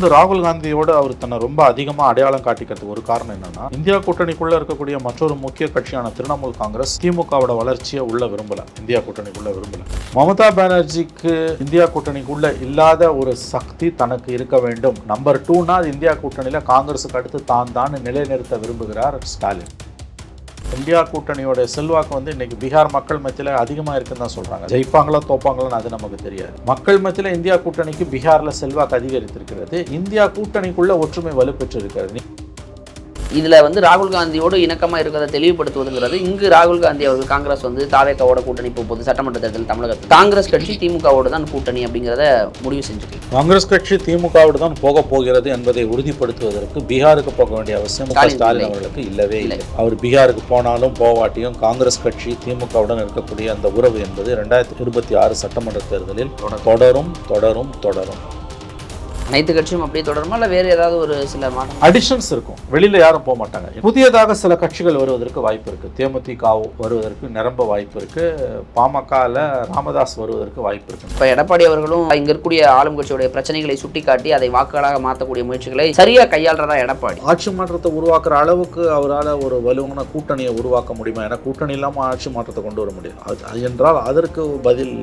இந்த ராகுல் காந்தியோட அவர் தன்னை ரொம்ப அதிகமாக அடையாளம் காட்டிக்கிறதுக்கு ஒரு காரணம் என்னன்னா இந்தியா கூட்டணிக்குள்ள இருக்கக்கூடிய மற்றொரு முக்கிய கட்சியான திரிணாமுல் காங்கிரஸ் திமுகவோட வளர்ச்சியை உள்ள விரும்பல. இந்தியா கூட்டணிக்குள்ள விரும்பல. மமதா பானர்ஜிக்கு இந்தியா கூட்டணிக்குள்ள இல்லாத ஒரு சக்தி தனக்கு இருக்க வேண்டும். நம்பர் டூனா இந்தியா கூட்டணியில காங்கிரஸுக்கு அடுத்து தான் தான் நிலைநிறுத்த விரும்புகிறார் ஸ்டாலின். இந்தியா கூட்டணியோட செல்வாக்கு வந்து இன்னைக்கு பீகார் மக்கள் மத்தியில் அதிகமாக இருக்குன்னு தான் சொல்கிறாங்க ஜெயிப்பாங்களா தோப்பாங்களான்னு அது நமக்கு தெரியாது. மக்கள் மத்தியில் இந்தியா கூட்டணிக்கு பீகாரில் செல்வாக்கு அதிகரித்திருக்கிறது. இந்தியா கூட்டணிக்குள்ள ஒற்றுமை வலுப்பெற்று இருக்கிறது இதுல வந்து ராகுல் காந்தியோடு இணக்கமா இருக்கிறத தெளிவுபடுத்துவதுங்கிறது இங்கு ராகுல் காந்தி அவர்கள் காங்கிரஸ் வந்து தாவேக்காவோட கூட்டணி போகுது சட்டமன்ற தேர்தல் தமிழகத்தில். காங்கிரஸ் கட்சி திமுகவோட தான் கூட்டணி அப்படிங்கிறத முடிவு செஞ்சுருக்கு. காங்கிரஸ் கட்சி திமுகவோடு தான் போக போகிறது என்பதை உறுதிப்படுத்துவதற்கு பீகாருக்கு போக வேண்டிய அவசியம் ஸ்டாலின். அவர்களுக்கு இல்லவே இல்லை. இல்லை. அவர் பீகாருக்கு போனாலும் போவாட்டியும் காங்கிரஸ் கட்சி திமுகவுடன் இருக்கக்கூடிய அந்த உறவு என்பது ரெண்டாயிரத்தி இருபத்தி ஆறு சட்டமன்ற தேர்தலில் தொடரும் தொடரும் தொடரும். அனைத்து கட்சியும் அப்படியே தொடருமா? இல்லை வேறு ஏதாவது ஒரு சில மாற்றம்? அடிஷன்ஸ் இருக்கும். வெளியில யாரும் போக மாட்டாங்க. புதியதாக சில கட்சிகள் வருவதற்கு வாய்ப்பு இருக்கு. தேமுதிக வருவதற்கு நிரம்ப வாய்ப்பு இருக்கு. பாமகல ராமதாஸ் வருவதற்கு வாய்ப்பு இருக்கு. இப்போ எடப்பாடி அவர்களும் இங்க இருக்கக்கூடிய ஆளும் கட்சியுடைய பிரச்சனைகளை சுட்டிக்காட்டி அதை வாக்குகளாக மாற்றக்கூடிய முயற்சிகளை சரியா கையாளுறதா எடப்பாடி? ஆட்சி மாற்றத்தை உருவாக்குற அளவுக்கு அவரால் ஒரு வலுவான கூட்டணியை உருவாக்க முடியுமா? ஏன்னா கூட்டணி இல்லாமல் ஆட்சி மாற்றத்தை கொண்டு வர முடியும் அது என்றால் அதற்கு பதில்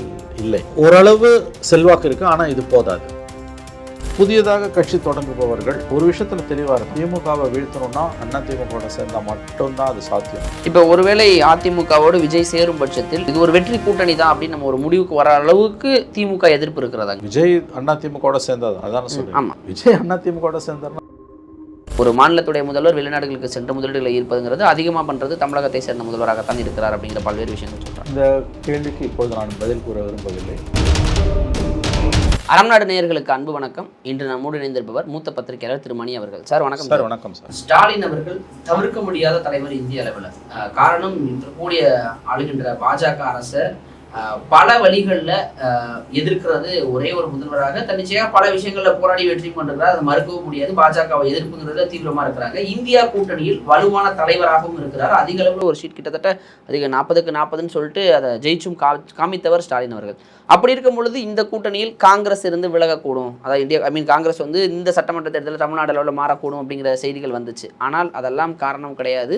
இல்லை. ஓரளவு செல்வாக்கு இருக்கு. ஆனால் இது போதாது. புதியதாக கட்சி தொடங்குபவர்கள் ஒரு விஷயத்துல தெளிவா இருக்கும் திமுகவை வீழ்த்தணும்னா அண்ணா திமுக சேர்ந்தா மட்டும்தான் அது சாத்தியம். இப்போ ஒருவேளை அதிமுகவோடு விஜய் சேரும் பட்சத்தில் இது ஒரு வெற்றி கூட்டணி தான் அப்படின்னு நம்ம ஒரு முடிவுக்கு வர அளவுக்கு திமுக எதிர்ப்பு இருக்கிறதா? விஜய் அண்ணா திமுக சேர்ந்தது. அதான சொல்லுங்க ஆமா. விஜய் அண்ணா திமுக சேர்ந்தாருன்னா ஒரு மாநிலத்துடைய முதல்வர் வெளிநாடுகளுக்கு சென்று முதலீடுகளை ஈர்ப்பதுங்கிறது அதிகமாக பண்றது தமிழகத்தை சேர்ந்த முதல்வராகத்தான் இருக்கிறார் அப்படிங்கிற பல்வேறு விஷயங்கள் சொல்றாங்க. இந்த கேள்விக்கு இப்பொழுது நான் பதில் கூற விரும்பவில்லை. அறம்நாடு நேயர்களுக்கு அன்பு வணக்கம். இன்று நம்மோடு இணைந்திருப்பவர் மூத்த பத்திரிகையாளர் திரு மணி அவர்கள். சார் வணக்கம் சார் வணக்கம் சார். ஸ்டாலின் அவர்கள் தவிர்க்க முடியாத தலைவர் இந்திய அளவில். காரணம் இன்று கூடிய ஆளுகின்ற பாஜக அரசை பல வழிகளில் எதிர்க்கிறது ஒரே ஒரு முதல்வராக. தன்னிச்சையாக பல விஷயங்களில் போராடி வெற்றி கொண்டிருக்கிறார். அதை மறுக்கவும் முடியாது. பாஜகவை எதிர்ப்புங்கிறதுல தீவிரமா இருக்கிறாங்க. இந்தியா கூட்டணியில் வலுவான தலைவராகவும் இருக்கிறார். அதிக அளவில் ஒரு சீட் கிட்டத்தட்ட அதிக நாற்பதுக்கு நாற்பதுன்னு சொல்லிட்டு அதை ஜெயிச்சும் கா காமித்தவர் ஸ்டாலின் அவர்கள். அப்படி இருக்கும் பொழுது இந்த கூட்டணியில் காங்கிரஸ் இருந்து விலகக்கூடும். அதாவது இந்தியா ஐ மீன் காங்கிரஸ் வந்து இந்த சட்டமன்ற தேர்தலில் தமிழ்நாடு அளவில் மாறக்கூடும் அப்படிங்கிற செய்திகள் வந்துச்சு. ஆனால் அதெல்லாம் காரணம் கிடையாது.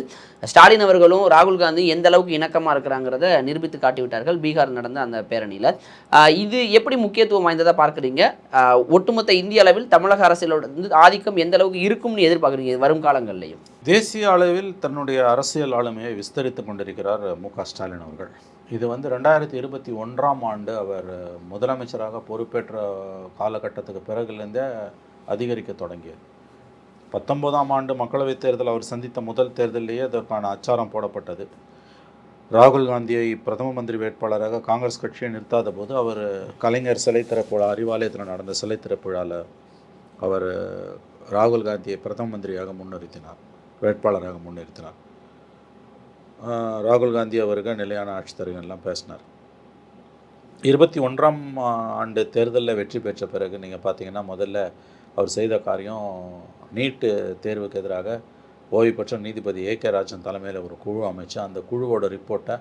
ஸ்டாலின் அவர்களும் ராகுல் காந்தி எந்த அளவுக்கு இணக்கமாக இருக்கிறாங்கிறத நிரூபித்து காட்டிவிட்டார்கள். பீகார் நடந்த அந்த பேரணியில். இது எப்படி முக்கியத்துவம் வாய்ந்ததாக பார்க்குறீங்க? ஒட்டுமொத்த இந்திய அளவில் தமிழக அரசியலோட வந்து ஆதிக்கம் எந்த அளவுக்கு இருக்கும்னு எதிர்பார்க்குறீங்க வரும் காலங்கள்லையும்? தேசிய அளவில் தன்னுடைய அரசியல் ஆளுமையை விஸ்தரித்து கொண்டிருக்கிறார் மு க ஸ்டாலின் அவர்கள். இது வந்து ரெண்டாயிரத்தி இருபத்தி ஒன்றாம் ஆண்டு அவர் முதலமைச்சராக பொறுப்பேற்ற காலகட்டத்துக்கு பிறகுலேருந்தே அதிகரிக்க தொடங்கியது. பத்தொன்பதாம் ஆண்டு மக்களவைத் தேர்தல் அவர் சந்தித்த முதல் தேர்தலிலேயே அதற்கான அச்சாரம் போடப்பட்டது. ராகுல் காந்தியை பிரதம மந்திரி வேட்பாளராக காங்கிரஸ் கட்சியை நிறுத்தாத போது அவர் கலைஞர் சிலை திறப்புழா அறிவாலயத்தில் நடந்த சிலை திறப்புழாவில் அவர் ராகுல் காந்தியை பிரதம மந்திரியாக முன்னிறுத்தினார் வேட்பாளராக முன்னிறுத்தினார். ராகுல் காந்தி அவர்கள் நிலையான ஆட்சி தருகன்லாம் பேசினார். இருபத்தி ஒன்றாம் ஆண்டு தேர்தலில் வெற்றி பெற்ற பிறகு நீங்கள் பார்த்தீங்கன்னா முதல்ல அவர் செய்த காரியம் நீட்டு தேர்வுக்கு எதிராக ஓய்வு பெற்ற நீதிபதி ஏ கே ராஜன் தலைமையில் ஒரு குழு அமைச்சு அந்த குழுவோட ரிப்போர்ட்டை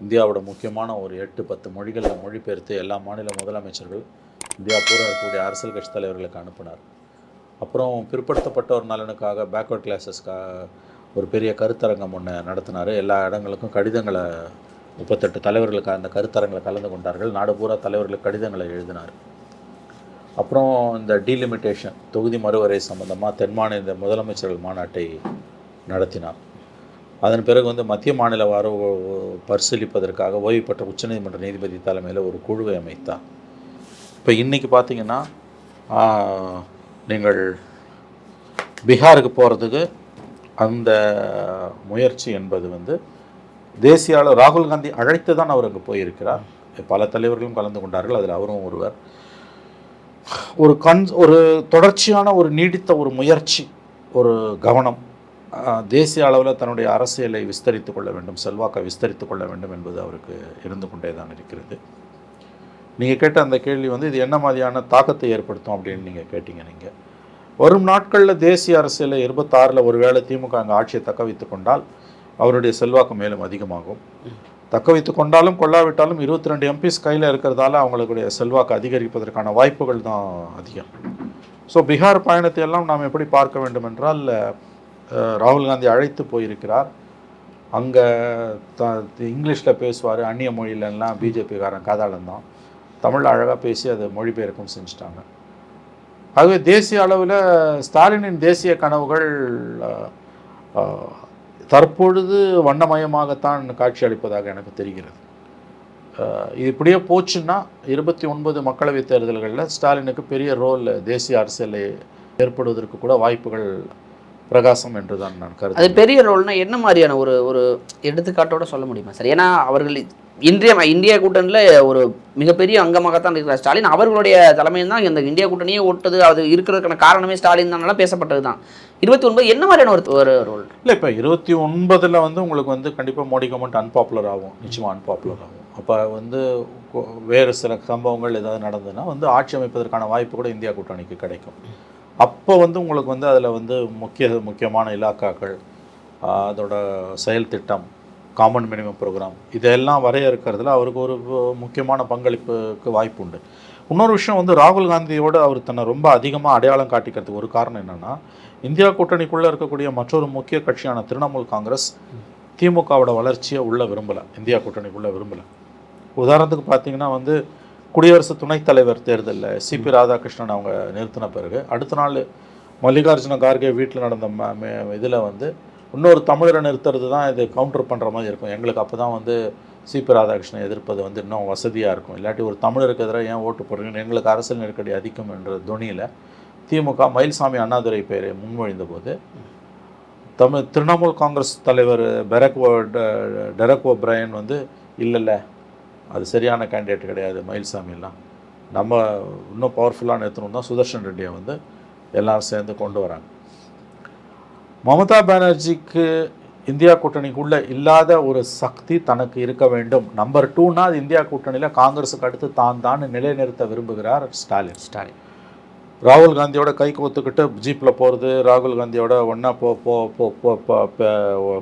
இந்தியாவோட முக்கியமான ஒரு எட்டு பத்து மொழிகளில் மொழிபெயர்த்து எல்லா மாநில முதலமைச்சர்கள் இந்தியா பூரா இருக்கக்கூடிய அரசியல் கட்சி தலைவர்களுக்கு அனுப்பினார். அப்புறம் பிற்படுத்தப்பட்டோர் நலனுக்காக பேக்வர்ட் கிளாஸஸ்க்காக ஒரு பெரிய கருத்தரங்கம் ஒன்று நடத்தினார். எல்லா இடங்களுக்கும் கடிதங்களை முப்பத்தெட்டு தலைவர்களுக்கு அந்த கருத்தரங்களை கலந்து கொண்டார்கள். நாடு பூரா தலைவர்களுக்கு கடிதங்களை எழுதினார். அப்புறம் இந்த டீலிமிட்டேஷன் தொகுதி மறுவரை சம்பந்தமாக தென் மாநில முதலமைச்சர்கள் மாநாட்டை நடத்தினார். அதன் பிறகு வந்து மத்திய மாநில வார பரிசீலிப்பதற்காக ஓய்வு பெற்ற உச்சநீதிமன்ற நீதிபதி தலைமையில் ஒரு குழுவை அமைத்தார். இப்போ இன்றைக்கி பார்த்தீங்கன்னா நீங்கள் பீகாருக்கு போகிறதுக்கு அந்த முயற்சி என்பது வந்து தேசிய ராகுல் காந்தி அழைத்து தான் அவர் அங்கே போயிருக்கிறார். பல தலைவர்களும் கலந்து கொண்டார்கள். அதில் அவரும் ஒருவர். ஒரு கண் ஒரு தொடர்ச்சியான ஒரு நீடித்த ஒரு முயற்சி ஒரு கவனம் தேசிய அளவில் தன்னுடைய அரசியலை விஸ்தரித்து கொள்ள வேண்டும் செல்வாக்கை விஸ்தரித்து கொள்ள வேண்டும் என்பது அவருக்கு இருந்து கொண்டே தான் இருக்கிறது. நீங்கள் கேட்ட அந்த கேள்வி வந்து இது என்ன மாதிரியான தாக்கத்தை ஏற்படுத்தும் அப்படின்னு நீங்கள் கேட்டீங்க நீங்கள் வரும் நாட்களில் தேசிய அரசியலில் இருபத்தாறில் ஒருவேளை திமுக அங்கே ஆட்சியை தக்க வைத்து கொண்டால் அவருடைய செல்வாக்கு மேலும் அதிகமாகும். தக்க வைத்து கொண்டாலும் கொள்ளாவிட்டாலும் இருபத்தி ரெண்டு எம்பிஸ் கையில் இருக்கிறதால அவங்களுடைய செல்வாக்கு அதிகரிப்பதற்கான வாய்ப்புகள் தான் அதிகம். ஸோ பீகார் பயணத்தை எல்லாம் நாம் எப்படி பார்க்க வேண்டும் என்றால் ராகுல் காந்தி அழைத்து போயிருக்கிறார். அங்கே த இங்கிலீஷில் பேசுவார் அந்நிய மொழியிலெல்லாம் பிஜேபிக்காரன் காதாளம் தான் தமிழ் அழகாக பேசி அதை மொழிபெயர்க்கும் செஞ்சுட்டாங்க. ஆகவே தேசிய அளவில் ஸ்டாலினின் தேசிய கனவுகள் தற்பொழுது வண்ணமயமாகத்தான் காட்சி அளிப்பதாக எனக்கு தெரிகிறது. இது இப்படியே போச்சுன்னா இருபத்தி ஒன்பது மக்களவைத் தேர்தல்களில் ஸ்டாலினுக்கு பெரிய ரோல் தேசிய அரசியலில் ஏற்படுவதற்கு கூட வாய்ப்புகள் பிரகாசம் என்று தான் நான் அது பெரிய ரோல்னா என்ன மாதிரியான ஒரு ஒரு எடுத்துக்காட்டோட சொல்ல முடியுமா சார்? ஏன்னா அவர்கள் இன்றைய இந்திய கூட்டணியில் ஒரு மிகப்பெரிய அங்கமாகத்தான் இருக்கிறார். ஸ்டாலின் அவர்களுடைய தலைமையில் தான் இந்த இந்திய கூட்டணியே ஓட்டது அது இருக்கிறதுக்கான காரணமே ஸ்டாலின் தான் பேசப்பட்டது தான் இருபத்தி ஒன்பது என்ன மாதிரியான ஒரு ஒரு ரோல் இல்லை இப்போ இருபத்தி ஒன்பதில் வந்து உங்களுக்கு வந்து கண்டிப்பாக மோடி கவர்மெண்ட் அன்பாப்புலர் ஆகும் நிச்சயமாக அன்பாப்புலர் ஆகும். அப்போ வந்து வேறு சில சம்பவங்கள் ஏதாவது நடந்ததுன்னா வந்து ஆட்சி அமைப்பதற்கான வாய்ப்பு கூட இந்தியா கூட்டணிக்கு கிடைக்கும். அப்போ வந்து உங்களுக்கு வந்து அதில் வந்து முக்கிய முக்கியமான இலாக்காக்கள் அதோட செயல் திட்டம் காமன் மினிமம் ப்ரோக்ராம். இதெல்லாம் வரையறுக்கிறதுல அவருக்கு ஒரு முக்கியமான பங்களிப்புக்கு வாய்ப்பு உண்டு. இன்னொரு விஷயம் வந்து ராகுல் காந்தியோட அவர் தன்னை ரொம்ப அதிகமாக அடையாளம் காட்டிக்கிறதுக்கு ஒரு காரணம் என்னென்னா இந்தியா கூட்டணிக்குள்ளே இருக்கக்கூடிய மற்றொரு முக்கிய கட்சியான திரிணாமுல் காங்கிரஸ் திமுகவோட வளர்ச்சியை உள்ள விரும்பலை. இந்தியா கூட்டணிக்குள்ளே விரும்பலை. உதாரணத்துக்கு பார்த்தீங்கன்னா வந்து குடியரசு துணைத் தலைவர் தேர்தலில் சிபி ராதாகிருஷ்ணன் அவங்க நிறுத்தின பிறகு அடுத்த நாள் மல்லிகார்ஜுன கார்கே வீட்டில் நடந்த இதில் வந்து இன்னொரு தமிழரை நிறுத்துறது தான் இது கவுண்டர் பண்ணுற மாதிரி இருக்கும். எங்களுக்கு அப்போ தான் வந்து சிபி ராதாகிருஷ்ணன் எதிர்ப்பது வந்து இன்னும் வசதியாக இருக்கும். இல்லாட்டி ஒரு தமிழருக்கு எதிராக ஏன் ஓட்டு போடுறீங்கன்னு எங்களுக்கு அரசியல் நெருக்கடி அதிகம் என்ற துணியில் திமுக மயில்சாமி அண்ணாதுரை பெயரை முன்மொழிந்த போது தமிழ் திரிணாமுல் காங்கிரஸ் தலைவர் பெரக் ஓ ட- டெரக் ஓ பிரையன் வந்து இல்லைல்ல அது சரியான கேண்டிடேட் கிடையாது மயில்சாமிலாம் நம்ம இன்னும் பவர்ஃபுல்லாக நிறுத்தணும் தான் சுதர்ஷன் ரெட்டியை வந்து எல்லோரும் சேர்ந்து கொண்டு வராங்க. மமதா பானர்ஜிக்கு இந்தியா கூட்டணிக்குள்ளே இல்லாத ஒரு சக்தி தனக்கு இருக்க வேண்டும். நம்பர் டூனா அது இந்தியா கூட்டணியில் காங்கிரஸுக்கு அடுத்து தான் தான் நிலைநிறுத்த விரும்புகிறார் ஸ்டாலின். ஸ்டாலின். ராகுல் காந்தியோட கை கோத்துக்கிட்டு ஜீப்பில் போகிறது ராகுல் காந்தியோட ஒன்றா போ போ போ போ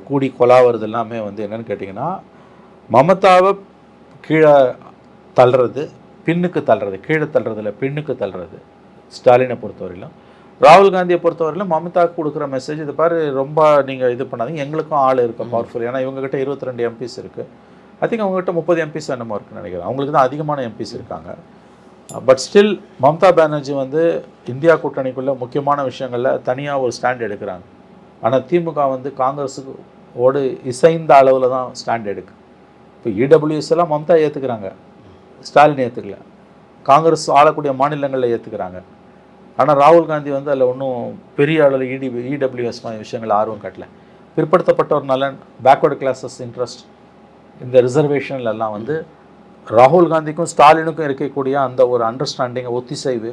கூடி கொலாவது எல்லாமே வந்து என்னன்னு கேட்டிங்கன்னா மமதாவை கீழே தள்ளுறது பின்னுக்கு தள்ளுறது கீழே தள்ளுறதுல பின்னுக்கு தள்ளுறது ஸ்டாலினை பொறுத்தவரையிலும். ராகுல் காந்தியை பொறுத்தவரையிலும் மமதாவுக்கு கொடுக்குற மெசேஜ் இது பாரு ரொம்ப நீங்கள் இது பண்ணாதீங்க. எங்களுக்கும் ஆள் இருக்கு பவர்ஃபுல் ஏன்னா இவங்ககிட்ட இருபத்தி ரெண்டு எம்பிஸ் இருக்குது ஐ திங்க் அவங்ககிட்ட முப்பது எம்பிஸ் என்னமோ இருக்குன்னு நினைக்கிறேன். அவங்களுக்கு தான் அதிகமான எம்பிஸ் இருக்காங்க. பட் ஸ்டில் மம்தா பானர்ஜி வந்து இந்தியா கூட்டணிக்குள்ள முக்கியமான விஷயங்களில் தனியாக ஒரு ஸ்டாண்ட் எடுக்கிறாங்க. ஆனால் திமுக வந்து காங்கிரஸுக்கு ஓடு இசைந்த அளவில் தான் ஸ்டாண்ட் எடுக்கு. இப்போ இடபிள்யூஎஸ் எல்லாம் மம்தா ஏற்றுக்கிறாங்க ஸ்டாலின் ஏற்றுக்கல காங்கிரஸ் ஆளக்கூடிய மாநிலங்களில் ஏற்றுக்கிறாங்க ஆனால் ராகுல் காந்தி வந்து அதில் ஒன்றும் பெரிய அளவில் இடி இடபிள்யூஎஸ் மாதிரி விஷயங்கள் ஆர்வம் காட்டல. பிற்படுத்தப்பட்டவர் நலன் பேக்வர்டு கிளாஸஸ் இன்ட்ரெஸ்ட் இந்த ரிசர்வேஷன்ல எல்லாம் வந்து ராகுல் காந்திக்கும் ஸ்டாலினுக்கும் இருக்கக்கூடிய அந்த ஒரு அண்டர்ஸ்டாண்டிங் ஒத்திசைவு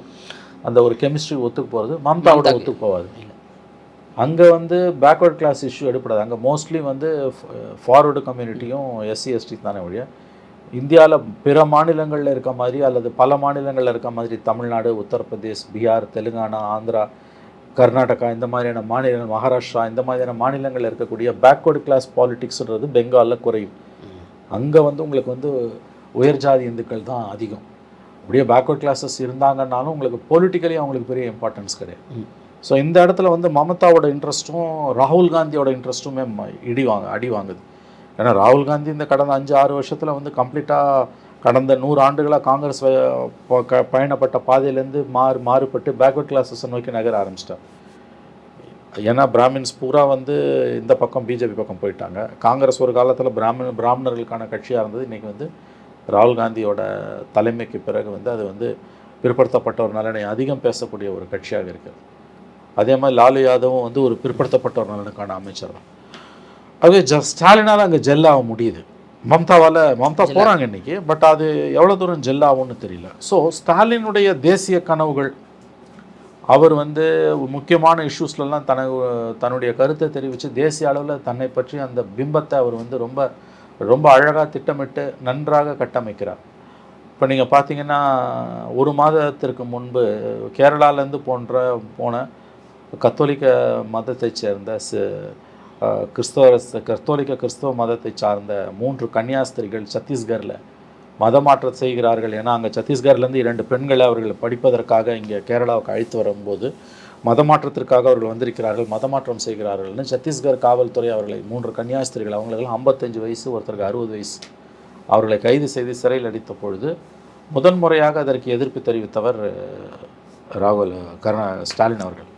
அந்த ஒரு கெமிஸ்ட்ரி ஒத்துக்கு போகிறது மம்தாவோட. ஒத்துக்கு போகாது அங்கே வந்து பேக்வர்ட் கிளாஸ் இஷ்யூ எடுப்படாது. அங்கே மோஸ்ட்லி வந்து ஃபார்வர்டு கம்யூனிட்டியும் எஸ்சி எஸ்டி தானே ஒழிய இந்தியாவில் பிற மாநிலங்களில் இருக்க மாதிரி அல்லது பல மாநிலங்களில் இருக்க மாதிரி தமிழ்நாடு உத்தரப்பிரதேஷ் பீகார் தெலுங்கானா ஆந்திரா கர்நாடகா இந்த மாதிரியான மாநிலங்கள் மகாராஷ்டிரா இந்த மாதிரியான மாநிலங்களில் இருக்கக்கூடிய பேக்வர்டு கிளாஸ் பாலிடிக்ஸ்ன்றது பெங்காலில் குறையும். அங்கே வந்து உங்களுக்கு வந்து உயர் ஜாதி இந்துக்கள் தான் அதிகம். அப்படியே பேக்வர்ட் கிளாஸஸ் இருந்தாங்கன்னாலும் உங்களுக்கு பொலிட்டிக்கலி அவங்களுக்கு பெரிய இம்பார்ட்டன்ஸ் கிடையாது. ஸோ இந்த இடத்துல வந்து மமதாவோட இன்ட்ரெஸ்ட்டும் ராகுல் காந்தியோட இன்ட்ரெஸ்ட்டுமே இடி வாங்க அடி வாங்குது. ஏன்னா ராகுல் காந்தி இந்த கடந்த அஞ்சு ஆறு வருஷத்தில் வந்து கம்ப்ளீட்டாக கடந்த நூறு ஆண்டுகளாக காங்கிரஸ் பயணப்பட்ட பாதையிலேருந்து மாறு மாறுபட்டு பேக்வர்ட் கிளாஸஸை நோக்கி நகர ஆரம்பிச்சிட்டார். ஏன்னா பிராமின்ஸ் பூரா வந்து இந்த பக்கம் பிஜேபி பக்கம் போயிட்டாங்க. காங்கிரஸ் ஒரு காலத்தில் பிராமண பிராமணர்களுக்கான கட்சியாக இருந்தது. இன்றைக்கி வந்து ராகுல் காந்தியோட தலைமைக்கு பிறகு வந்து அது வந்து பிற்படுத்தப்பட்ட ஒரு நலனை அதிகம் பேசக்கூடிய ஒரு கட்சியாக இருக்குது. அதே மாதிரி லாலு யாதவும் வந்து ஒரு பிற்படுத்தப்பட்ட ஒரு நலனுக்கான அமைச்சர் தான். அது ஜ ஸ்டாலினால் அங்கே ஜெல்லாக முடியுது. மம்தாவால் மம்தா போகிறாங்க இன்னைக்கு பட் அது எவ்வளோ தூரம் ஜெல்லாகும்னு தெரியல. ஸோ ஸ்டாலினுடைய தேசிய கனவுகள் அவர் வந்து முக்கியமான இஷ்யூஸ்லலாம் தன தன்னுடைய கருத்தை தெரிவித்து தேசிய அளவில் தன்னை பற்றி அந்த பிம்பத்தை அவர் வந்து ரொம்ப ரொம்ப அழகாக திட்டமிட்டு நன்றாக கட்டமைக்கிறார். இப்போ நீங்கள் பார்த்தீங்கன்னா ஒரு மாதத்திற்கு முன்பு கேரளாலேருந்து போன்ற போன கத்தோலிக்க மதத்தைச் சேர்ந்த கிறிஸ்தவ கத்தோலிக்க கிறிஸ்தவ மதத்தை சார்ந்த மூன்று கன்னியாஸ்திரிகள் சத்தீஸ்கரில் மதமாற்றம் செய்கிறார்கள். ஏன்னா அங்கே சத்தீஸ்கர்லேருந்து இரண்டு பெண்களை அவர்கள் படிப்பதற்காக இங்கே கேரளாவுக்கு அழைத்து வரும்போது மதமாற்றத்திற்காக அவர்கள் வந்திருக்கிறார்கள் மதமாற்றம் செய்கிறார்கள்னு சத்தீஸ்கர் காவல்துறை அவர்களை மூன்று கன்னியாஸ்திரிகள் அவங்களுக்கெல்லாம் ஐம்பத்தஞ்சு வயசு ஒருத்தருக்கு அறுபது வயசு அவர்களை கைது செய்து சிறையில் அடித்த பொழுது முதன்முறையாக அதற்கு எதிர்ப்பு தெரிவித்தவர் ராகுல் கருணா ஸ்டாலின் அவர்கள்.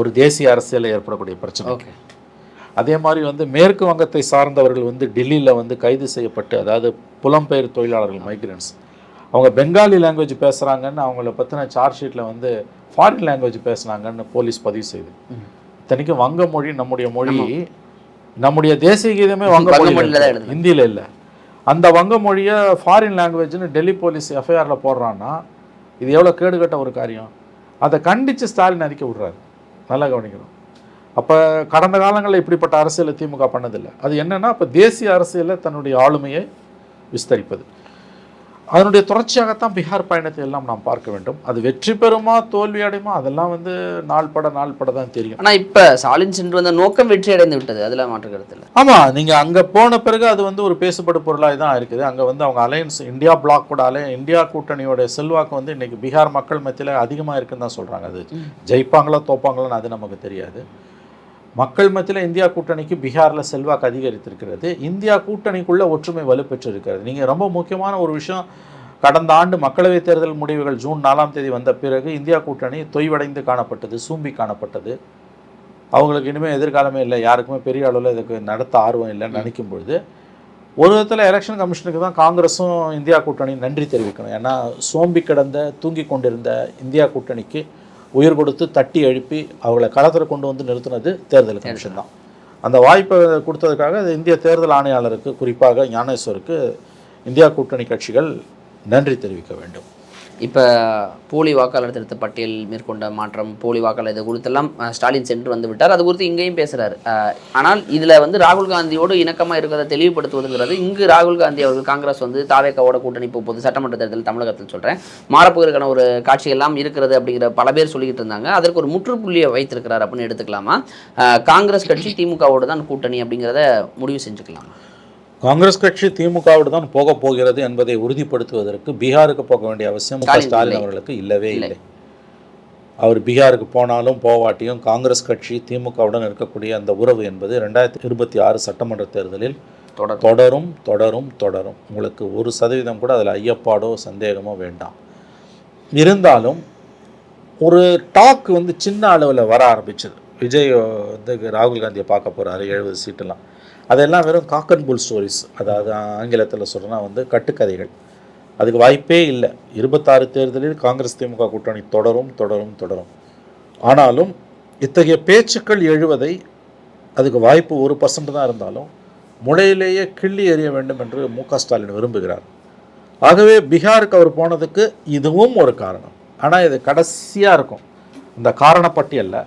ஒரு தேசிய அரசியலில் ஏற்படக்கூடிய பிரச்சனை. ஓகே. அதே மாதிரி வந்து மேற்கு வங்கத்தை சார்ந்தவர்கள் வந்து டெல்லியில் வந்து கைது செய்யப்பட்டு அதாவது புலம்பெயர் தொழிலாளர்கள் மைக்ரன்ஸ் அவங்க பெங்காலி லாங்குவேஜ் பேசுகிறாங்கன்னு அவங்கள பற்றின சார்ஜ் ஷீட்டில் வந்து ஃபாரின் லாங்குவேஜ் பேசுனாங்கன்னு போலீஸ் பதிவு செய்யுது ம். இத்தனைக்கும் வங்க மொழி நம்முடைய மொழி நம்முடைய தேசிய கீதமே வங்க மொழியில. ஹிந்தியில இல்லை. அந்த வங்க மொழியை ஃபாரின் லாங்குவேஜ்னு டெல்லி போலீஸ் எஃப்ஐஆரில் போடுறான்னா இது எவ்வளோ கேடுகட்ட ஒரு காரியம்? அதை கண்டித்து ஸ்டாலின் அறிக்கை விடுறாரு. நல்லா கவனிக்கணும். அப்போ கடந்த காலங்களில் இப்படிப்பட்ட அரசியலை திமுக பண்ணதில்லை. அது என்னன்னா இப்போ தேசிய அரசியலில் தன்னுடைய ஆளுமையை விஸ்தரிப்பது. அதனுடைய தொடர்ச்சியாகத்தான் பீகார் பயணத்தை எல்லாம் நாம் பார்க்க வேண்டும். அது வெற்றி பெறுமா தோல்வி அடையுமா அதெல்லாம் வந்து நாள் பட நாள் பட தான் தெரியும். ஆனா இப்ப ஸ்டாலின் சென்று வந்த நோக்கம் வெற்றி அடைந்து விட்டது. அதுல மாற்று கருத்து இல்ல. ஆமாம் நீங்கள் அங்கே போன பிறகு அது வந்து ஒரு பேசுபடு பொருளாக தான் இருக்குது. அங்கே வந்து அவங்க அலையன்ஸ் இந்தியா பிளாக் கூட அலை இந்தியா கூட்டணியோட செல்வாக்கு வந்து இன்னைக்கு பீகார் மக்கள் மத்தியில் அதிகமாக இருக்குன்னு தான் சொல்கிறாங்க அது ஜெயிப்பாங்களா தோப்பாங்களான்னு அது நமக்கு தெரியாது. மக்கள் மத்தியில் இந்தியா கூட்டணிக்கு பீகாரில் செல்வாக்கு அதிகரித்திருக்கிறது. இந்தியா கூட்டணிக்குள்ள ஒற்றுமை வலுப்பெற்றிருக்கிறது. நீங்கள் ரொம்ப முக்கியமான ஒரு விஷயம் கடந்த ஆண்டு மக்களவைத் தேர்தல் முடிவுகள் ஜூன் நாலாம் தேதி வந்த பிறகு இந்தியா கூட்டணி தொய்வடைந்து காணப்பட்டது சூம்பி காணப்பட்டது. அவங்களுக்கு இனிமேல் எதிர்காலமே இல்லை. யாருக்குமே பெரிய அளவில் இதுக்கு நடத்த ஆர்வம் இல்லைன்னு நினைக்கும் பொழுது ஒரு விதத்தில் எலெக்ஷன் கமிஷனுக்கு தான் காங்கிரஸும் இந்தியா கூட்டணி நன்றி தெரிவிக்கணும். ஏன்னா சோம்பி கிடந்த தூங்கி கொண்டிருந்த இந்தியா கூட்டணிக்கு உயிர் கொடுத்து தட்டி எழுப்பி அவங்கள களத்தில் கொண்டு வந்து நிறுத்தினது தேர்தல் கமிஷன் தான். அந்த வாய்ப்பை கொடுத்ததுக்காக இந்திய தேர்தல் ஆணையாளருக்கு குறிப்பாக ஞானேஸ்வருக்கு இந்தியா கூட்டணி கட்சிகள் நன்றி தெரிவிக்க வேண்டும். இப்போ போலி வாக்காளர் திருத்த பட்டியல் மேற்கொண்ட மாற்றம் போலி வாக்காளர் இது குறித்தெல்லாம் ஸ்டாலின் சென்று வந்து விட்டார். அது குறித்து இங்கேயும் பேசுகிறார் ஆனால் இதில் வந்து ராகுல் காந்தியோடு இணக்கமா இருக்கிறத தெளிவுபடுத்துவதுங்கிறது இங்கு ராகுல் காந்தி அவர்கள் காங்கிரஸ் வந்து தாவேக்காவோட கூட்டணி போகுது சட்டமன்ற தேர்தல் தமிழகத்தில் சொல்றேன். மாறப்போகிறதுக்கான ஒரு காட்சியெல்லாம் இருக்கிறது அப்படிங்கிற பல பேர் சொல்லிக்கிட்டு இருந்தாங்க. அதற்கு ஒரு முற்றுப்புள்ளியை வைத்திருக்கிறார் அப்படின்னு எடுத்துக்கலாமா? காங்கிரஸ் கட்சி திமுகவோடு தான் கூட்டணி அப்படிங்கிறத முடிவு செஞ்சுக்கலாமா? காங்கிரஸ் கட்சி திமுகவோடு தான் போக போகிறது என்பதை உறுதிப்படுத்துவதற்கு பீகாருக்கு போக வேண்டிய அவசியம் ஸ்டாலின். அவர்களுக்கு இல்லவே இல்லை. அவர் பீகாருக்கு போனாலும் போவாட்டியும் காங்கிரஸ் கட்சி திமுகவுடன் இருக்கக்கூடிய அந்த உறவு என்பது ரெண்டாயிரத்தி இருபத்தி ஆறு சட்டமன்ற தேர்தலில் தொடர் தொடரும் தொடரும் தொடரும். உங்களுக்கு ஒரு சதவீதம் கூட அதில் ஐயப்பாடோ சந்தேகமோ வேண்டாம். இருந்தாலும் ஒரு டாக் வந்து சின்ன அளவில் வர ஆரம்பிச்சது. விஜய் வந்து ராகுல் காந்தியை பார்க்க போகிறாரு எழுபது சீட்டெல்லாம். அதெல்லாம் வெறும் காக் அண்ட் புல் ஸ்டோரிஸ் அதாவது ஆங்கிலத்தில் சொல்கிறனா வந்து கட்டுக்கதைகள். அதுக்கு வாய்ப்பே இல்லை. இருபத்தாறு தேர்தலில் காங்கிரஸ் திமுக கூட்டணி தொடரும் தொடரும் தொடரும். ஆனாலும் இத்தகைய பேச்சுக்கள் எழுவதை அதுக்கு வாய்ப்பு ஒரு பர்சன்ட் தான் இருந்தாலும் முளையிலேயே கிள்ளி எறிய வேண்டும் என்று மு க ஸ்டாலின் விரும்புகிறார். ஆகவே பீகாருக்கு அவர் போனதுக்கு இதுவும் ஒரு காரணம். ஆனால் இது கடைசியாக இருக்கும். இந்த காரணப்பட்டியலில்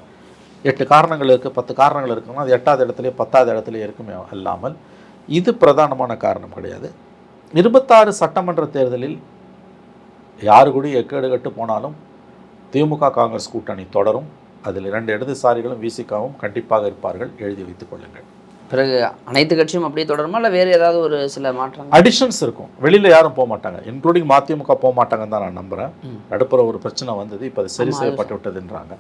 எட்டு காரணங்கள் இருக்குது பத்து காரணங்கள் இருக்குன்னா அது எட்டாவது இடத்துலையே பத்தாவது இடத்துலையே இருக்குமே அல்லாமல் இது பிரதானமான காரணம் கிடையாது. இருபத்தாறு சட்டமன்ற தேர்தலில் யாரு கூட எக்கேடு கட்டு போனாலும் திமுக காங்கிரஸ் கூட்டணி தொடரும். அதில் இரண்டு இடதுசாரிகளும் விசிகாவும் கண்டிப்பாக இருப்பார்கள். எழுதி வைத்துக் கொள்ளுங்கள். பிறகு அனைத்து கட்சியும் அப்படியே தொடருமா? இல்லை வேறு ஏதாவது ஒரு சில மாற்றங்கள்? அடிஷன்ஸ் இருக்கும். வெளியில் யாரும் போக மாட்டாங்க. இன்க்ளூடிங் மதிமுக போக மாட்டாங்கன்னு தான் நான் நம்புகிறேன். நடுப்புற ஒரு பிரச்சனை வந்தது. இப்போ அது சரி செய்யப்பட்டு விட்டதுன்றாங்க.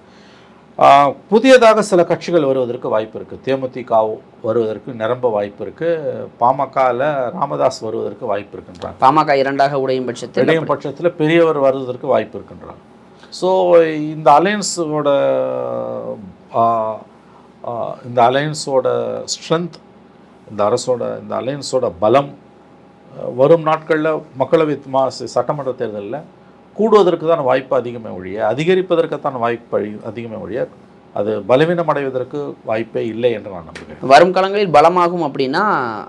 புதியதாக சில கட்சிகள் வருவதற்கு வாய்ப்பு இருக்குது தேமுதிக வருவதற்கு நிரம்ப வாய்ப்பு இருக்குது பாமகவில் ராமதாஸ் வருவதற்கு வாய்ப்பு இருக்குன்றாங்க. பாமக இரண்டாக உடையும் பட்சத்தில் இடையும் பட்சத்தில் பெரியவர் வருவதற்கு வாய்ப்பு இருக்குன்றாங்க. ஸோ இந்த அலையன்ஸோட இந்த அலையன்ஸோட ஸ்ட்ரென்த் இந்த அரசோட இந்த அலையன்ஸோட பலம் வரும் நாட்களில் மக்களவை சட்டமன்ற தேர்தலில் கூடுவதற்கு தான் வாய்ப்பு அதிகமே ஒழிய அதிகரிப்பதற்குத்தான் வாய்ப்பு அதிகமே ஒழிய அது பலவீனம் அடைவதற்கு வாய்ப்பே இல்லை என்று நான் நம்புகிறேன். வரும் காலங்களில் பலமாகும் அப்படின்னா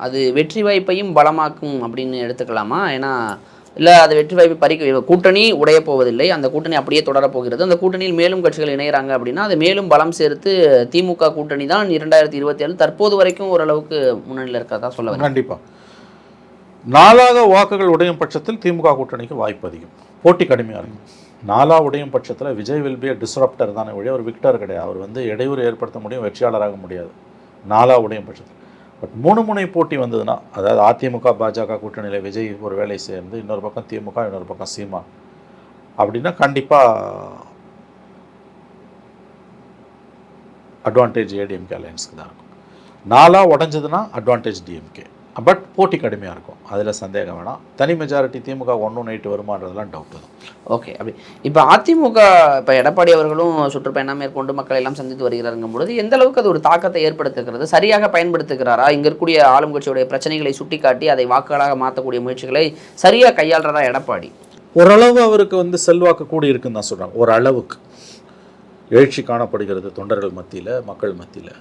அது வெற்றி வாய்ப்பையும் பலமாக்கும் அப்படின்னு எடுத்துக்கலாமா? ஏன்னா இல்லை அது வெற்றி வாய்ப்பை பறிக்க கூட்டணி உடைய போவதில்லை. அந்த கூட்டணி அப்படியே தொடரப் போகிறது. அந்த கூட்டணியில் மேலும் கட்சிகள் இணையறாங்க அப்படின்னா அது மேலும் பலம் சேர்த்து திமுக கூட்டணி தான் இரண்டாயிரத்தி இருபத்தி ஏழு தற்போது வரைக்கும் ஓரளவுக்கு முன்னணியில் இருக்கிறதா சொல்ல கண்டிப்பாக நாலாக வாக்குகள் உடையும் பட்சத்தில் திமுக கூட்டணிக்கு வாய்ப்பு அதிகம். போட்டி கடுமையாக இருக்கும். நாலா உடையும் பட்சத்தில் விஜய் வில் பி டிஸ்ரப்டர் தானே ஒழிய ஒரு விக்டர் கிடையாது. அவர் வந்து இடையூறு ஏற்படுத்த முடியும் வெற்றியாளராக முடியாது. நாலா உடையும் பட்சத்தில். பட் மூணு முனை போட்டி வந்ததுன்னா அதாவது அதிமுக பாஜக கூட்டணியில் விஜய் ஒரு வேலை சேர்ந்து இன்னொரு பக்கம் திமுக இன்னொரு பக்கம் சீமா. அப்படின்னா கண்டிப்பாக அட்வான்டேஜ் ஏடிஎம்கே அலையன்ஸுக்கு தான் இருக்கும். நாலாக உடஞ்சதுன்னா அட்வான்டேஜ் டிஎம்கே பட் போட்டி கடுமையாக இருக்கும். அதில் சந்தேகம் வேணாம். தனி மெஜாரிட்டி திமுக ஒன்று நைட்டு வருமானதெல்லாம் டவுட்டு தான். ஓகே அப்படி. இப்போ அதிமுக இப்போ எடப்பாடி அவர்களும் சுற்றுப்பயணம் மேற்கொண்டு மக்களை எல்லாம் சந்தித்து வருகிறாருங்கும் பொழுது எந்த அளவுக்கு அது ஒரு தாக்கத்தை ஏற்படுத்துகிறது? சரியாக பயன்படுத்துகிறாரா? இங்க இருக்கக்கூடிய ஆளும் கட்சியுடைய பிரச்சனைகளை சுட்டிக்காட்டி அதை வாக்குகளாக மாற்றக்கூடிய முயற்சிகளை சரியா கையாளுறதா எடப்பாடி? ஓரளவு அவருக்கு வந்து செல்வாக்கு கூடி இருக்குன்னு தான் சொல்கிறாங்க ஒரு அளவுக்கு எழுச்சி காணப்படுகிறது தொண்டர்கள் மத்தியில் மக்கள் மத்தியில்.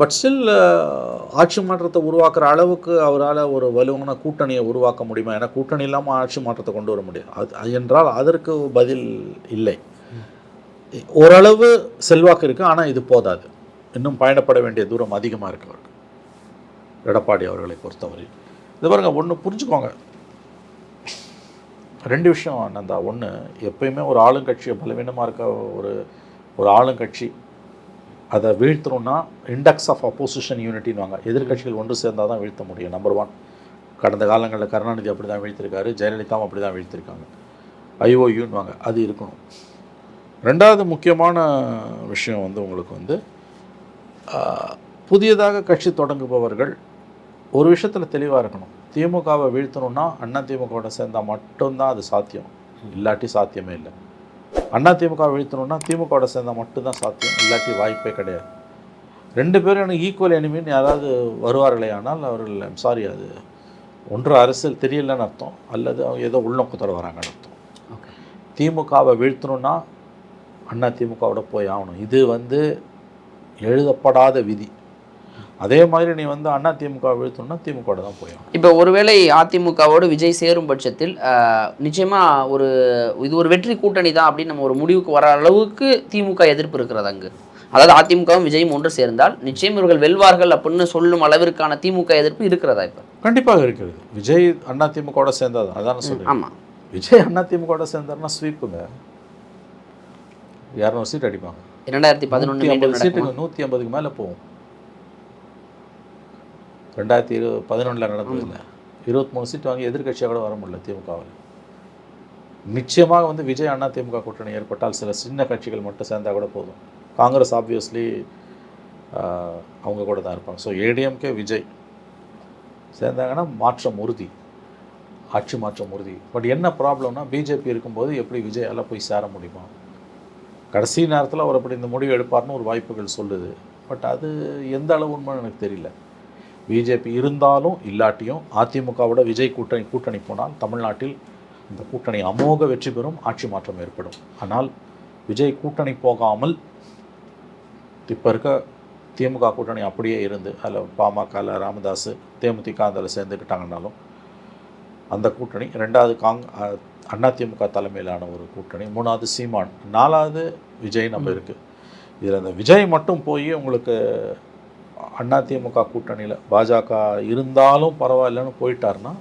பட் ஸ்டில் uh, ஆட்சி மாற்றத்தை உருவாக்குற அளவுக்கு அவரால் ஒரு வலுவான கூட்டணியை உருவாக்க முடியுமா? ஏன்னா கூட்டணி இல்லாமல் ஆட்சி மாற்றத்தை கொண்டு வர முடியும் அது அது என்றால் அதற்கு பதில் இல்லை. ஓரளவு செல்வாக்கு இருக்குது ஆனால் இது போதாது. இன்னும் பயணப்பட வேண்டிய தூரம் அதிகமாக இருக்கு அவருக்கு. எடப்பாடி அவர்களை பொறுத்தவரை இது பாருங்க ஒன்று புரிஞ்சுக்கோங்க. ரெண்டு விஷயம் நந்தா ஒன்று எப்பயுமே ஒரு ஆளுங்கட்சியை பலவீனமாக இருக்க ஒரு ஒரு ஆளுங்கட்சி அதை வீழ்த்தணும்னா இண்டெக்ஸ் ஆஃப் அப்போசிஷன் யூனிட்டின்வாங்க எதிர்கட்சிகள் ஒன்று சேர்ந்தால் தான் வீழ்த்த முடியும் நம்பர் ஒன் கடந்த காலங்களில் கருணாநிதி அப்படி தான் வீழ்த்திருக்காரு ஜெயலலிதாவும் அப்படி தான் வீழ்த்திருக்காங்க ஐஓயூன்வாங்க அது இருக்கணும். ரெண்டாவது முக்கியமான விஷயம் வந்து உங்களுக்கு வந்து புதியதாக கட்சி தொடங்குபவர்கள் ஒரு விஷயத்தில் தெளிவாக இருக்கணும். திமுகவை வீழ்த்தணும்னா அண்ணா திமுகவோட சேர்ந்தால் மட்டும்தான் அது சாத்தியம். இல்லாட்டி சாத்தியமே இல்லை. அண்ணா திமுக வீழ்த்தணும்னா திமுகவோட சேர்ந்தால் மட்டும்தான் சாத்தியம் இல்லாட்டி வாய்ப்பே கிடையாது. ரெண்டு பேரும் எனக்கு ஈக்குவல் எனிமின்னு யாராவது வருவார்களே ஆனால் அவர்கள் சாரி அது ஒன்று அரசியல் தெரியலன்னு அர்த்தம் அல்லது அவங்க ஏதோ உள்நோக்கத்தோட வராங்கன்னு அர்த்தம். திமுகவை வீழ்த்தணும்னா அண்ணா திமுகவோட போய் ஆகணும். இது வந்து எழுதப்படாத விதி. அதே மாதிரி நீ வந்து அண்ணா திமுக வீழ்த்தணும்னா திமுகவோட தான் போய் ஆகணும். இப்போ ஒருவேளை அதிமுகவோடு விஜய் சேரும் பட்சத்தில் ஆஹ், நிச்சயமா ஒரு இது ஒரு வெற்றி கூட்டணி தான் அப்படின்னு நம்ம ஒரு முடிவுக்கு வர அளவுக்கு திமுக எதிர்ப்பு இருக்கிறது அங்கு. அதாவது அதிமுகவும் விஜயும் ஒன்று சேர்ந்தால் நிச்சயம் இவர்கள் வெல்வார்கள் அப்படின்னு சொல்லும் அளவிற்கான திமுக எதிர்ப்பு இருக்கிறதா இப்போ? கண்டிப்பாக இருக்குது. விஜய் அண்ணா திமுகவோட சேர்ந்தது அதான் சொல்றேன். ஆமா. விஜய் அண்ணா திமுகவோட சேர்ந்தாருன்னா ஸ்வீப்புங்க இரநூறு சீட் அடிப்பாங்க. இரண்டாயிரத்தி பதினொன்று? சீட்டுக்கு நூற்றி ஐம்பதுக்கு மேலே போகும். ரெண்டாயிரத்தி இரு பதினொன்றில் நடந்ததில்ல இருபத்தி மூணு சீட் வாங்கி எதிர்க்கட்சியாக கூட வர முடியல திமுகவில். நிச்சயமாக வந்து விஜய் அண்ணா திமுக கூட்டணி ஏற்பட்டால் சில சின்ன கட்சிகள் மட்டும் சேர்ந்தா கூட போதும். காங்கிரஸ் ஆப்வியஸ்லி அவங்க கூட தான் இருப்பாங்க. ஸோ ஏடிஎம்கே விஜய் சேர்ந்தாங்கன்னா மாற்றம் உறுதி. ஆட்சி மாற்றம் உறுதி. பட் என்ன ப்ராப்ளம்னா பிஜேபி இருக்கும்போது எப்படி விஜயால் போய் சேர முடியுமா? கடைசி நேரத்தில் அவர் அப்படி இந்த முடிவு எடுப்பார்னு ஒரு வாய்ப்புகள் சொல்லுது. பட் அது எந்த அளவு உண்மைன்னு எனக்கு தெரியல. பிஜேபி இருந்தாலும் இல்லாட்டியும் அதிமுகவோட விஜய் கூட்டணி கூட்டணி போனால் தமிழ்நாட்டில் இந்த கூட்டணி அமோக வெற்றி பெறும் ஆட்சி மாற்றம் ஏற்படும். ஆனால் விஜய் கூட்டணி போகாமல் இப்போ இருக்க திமுக கூட்டணி அப்படியே இருந்து அதில் பாமகவில் ராமதாஸ் தேமுதிக அதில் சேர்ந்துக்கிட்டாங்கனாலும் அந்த கூட்டணி ரெண்டாவது காங் திமுக தலைமையிலான ஒரு கூட்டணி மூணாவது சீமான் நாலாவது விஜய் நம்ம இருக்குது இதில் அந்த விஜய் மட்டும் போய் உங்களுக்கு அண்ணா திமுக கூட்டணியில் பாஜக இருந்தாலும் பரவாயில்லைன்னு போயிட்டாருன்னா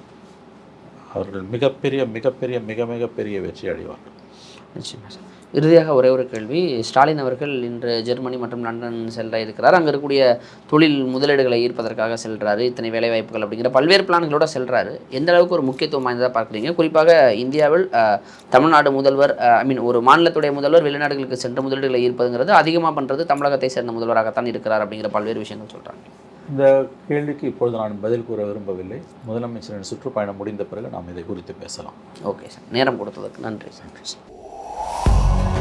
அவர்கள் மிகப்பெரிய மிகப்பெரிய மிக மிகப்பெரிய வெற்றி அடைவார்கள். நிச்சயமாக சார். இறுதியாக ஒரே ஒரு கேள்வி. ஸ்டாலின் அவர்கள் இன்று ஜெர்மனி மற்றும் லண்டன் செல்ல இருக்கிறார். அங்கே இருக்கக்கூடிய தொழில் முதலீடுகளை ஈர்ப்பதற்காக செல்றாரு. இத்தனை வேலை வாய்ப்புகள் அப்படிங்கிற பல்வேறு பிளான்களோட செல்றாரு. எந்த அளவுக்கு ஒரு முக்கியத்துவம் வாய்ந்ததாக பார்க்குறீங்க? குறிப்பாக இந்தியாவில் தமிழ்நாடு முதல்வர் ஐ மீன் ஒரு மாநிலத்துடைய முதல்வர் வெளிநாடுகளுக்கு சென்ற முதலீடுகளை ஈர்ப்பதுங்கிறது அதிகமாக பண்ணுறது தமிழகத்தை சேர்ந்த முதல்வராகத்தான் இருக்கிறார் அப்படிங்கிற பல்வேறு விஷயங்கள் சொல்கிறாங்க இந்த கேள்விக்கு இப்பொழுது நான் பதில் கூற விரும்பவில்லை. முதலமைச்சரின் சுற்றுப்பயணம் முடிந்த பிறகு நாம் இதை குறித்து பேசலாம். Okay sir. நேரம் கொடுத்ததுக்கு நன்றி சார். Whoa.